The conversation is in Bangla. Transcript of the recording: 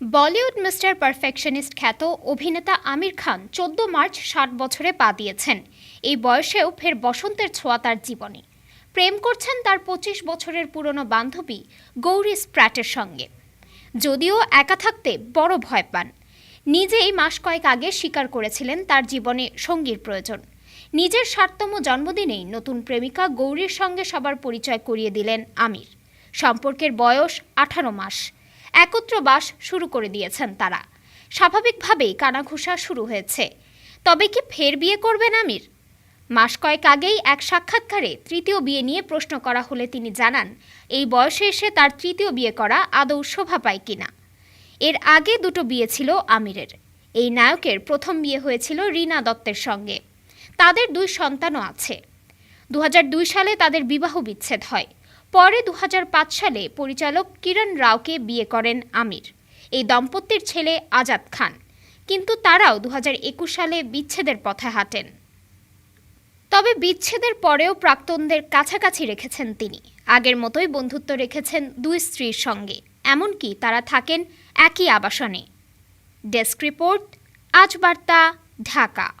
বলিউড মিস্টার পারফেকশনিস্ট খ্যাত অভিনেতা আমির খান চোদ্দ মার্চ ষাট বছরে পা দিয়েছেন। এই বয়সেও ফের বসন্তের ছোঁয়া তার জীবনে। প্রেম করছেন তার পঁচিশ বছরের পুরনো বান্ধবী গৌরী স্প্র্যাটের সঙ্গে। যদিও একা থাকতে বড় ভয় পান। নিজেই মাস কয়েক আগে স্বীকার করেছিলেন তার জীবনে সঙ্গীর প্রয়োজন। নিজের ষাটতম জন্মদিনেই নতুন প্রেমিকা গৌরীর সঙ্গে সবার পরিচয় করিয়ে দিলেন আমির। সম্পর্কের বয়স আঠারো মাস। একত্র বাস শুরু করে দিয়েছেন তারা। স্বাভাবিকভাবেই কানাঘুষা শুরু হয়েছে। তবে কি ফের বিয়ে করবেন আমির? মাস কয়েক আগেই এক সাক্ষাৎকারে তৃতীয় বিয়ে নিয়ে প্রশ্ন করা হলে তিনি জানান, এই বয়সে এসে তার তৃতীয় বিয়ে করা আদৌ শোভা পায় কিনা। এর আগে দুটো বিয়ে ছিল আমিরের। এই নায়কের প্রথম বিয়ে হয়েছিল রীনা দত্তের সঙ্গে। তাদের দুই সন্তানও আছে। দু হাজার দুই সালে তাদের বিবাহ বিচ্ছেদ হয়। পরে দু হাজার পাঁচ সালে পরিচালক কিরণ রাওকে বিয়ে করেন আমির। এই দম্পতির ছেলে আজাদ খান। কিন্তু তারাও দু হাজার একুশ সালে বিচ্ছেদের পথে হাঁটেন। তবে বিচ্ছেদের পরেও প্রাক্তনদের কাছাকাছি রেখেছেন তিনি। আগের মতোই বন্ধুত্ব রেখেছেন দুই স্ত্রীর সঙ্গে। এমনকি তারা থাকেন একই আবাসনে। ডেস্ক রিপোর্ট, আজ বার্তা, ঢাকা।